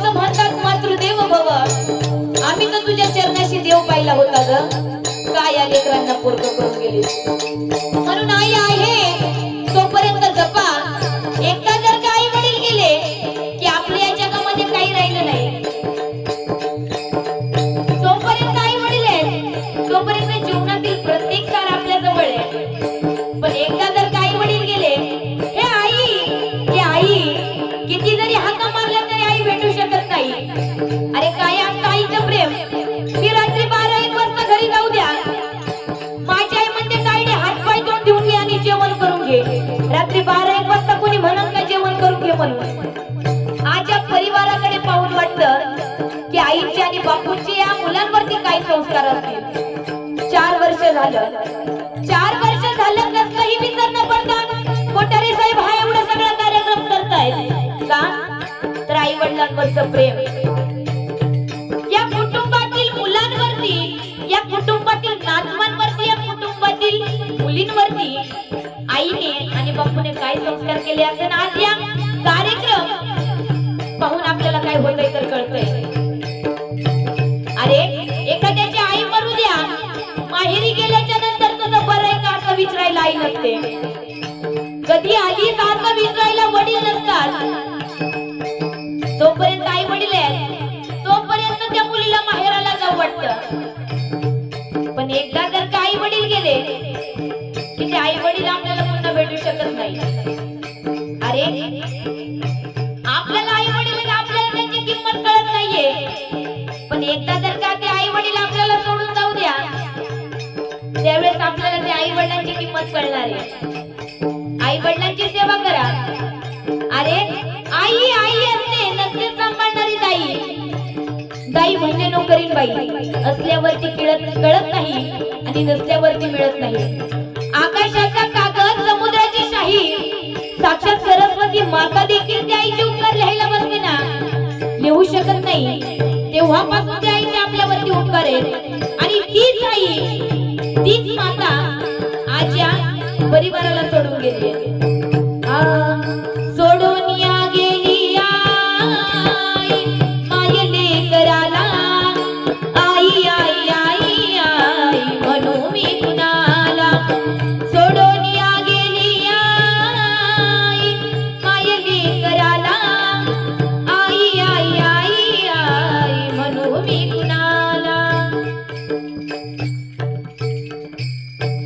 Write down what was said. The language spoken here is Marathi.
भक्त म्हणतात मात्र देव भव. आम्ही तर तुझ्या चरणाशी देव पाहिला होता ग. काय या लेकरांना पोरग करून गेले? म्हणून आई आहे. संस्कार असतील चार वर्ष झालं. चार वर्ष झालं कसलंही विसर न पडता साहेब हा एवढा सगळा कार्यक्रम करतायत. का? तर आई वडिलांवरचं प्रेम. या कुटुंबातील मुलांवरती या कुटुंबातील नातवांवरती या कुटुंबातील मुलींवरती आईने आणि बापूने काय संस्कार केले असेल आज या कार्यक्रम पाहून आपल्याला काय होतंय तर कळतंय. अरे नसते. कधी आली का विसरायला वडील नसतात. जोपर्यंत आई वडील आहेत. तोपर्यंत त्या मुलीला माहेराला जाऊ वाटत. पण एकदा जर का आई वडील गेले की ते आई वडील आपल्याला पुन्हा भेटू शकत नाही. अरे आपल्याला आई वडील आपल्याला त्यांची किंमत कळत नाहीये. पण एकदा जर का किंमत कळणार आहे आई वडिलांची सेवा करा. अरे आई आई असते नसते सांभाळणारी दाई दाई म्हणजे नोकरीन बाई असल्यावरती कळत कळत नाही आणि नसल्यावरती मिळत नाही. आकाशाचा कागद समुद्राची शाही. साक्षात सरस्वती माता देखील त्या आईचे उपकार लिहायला बसते ना? लिहू शकत नाही. तेव्हापासून त्या आईचे आपल्यावरती उपकार आहेत. आणि तीच आई तीच माता आज या परिवाराला सोडून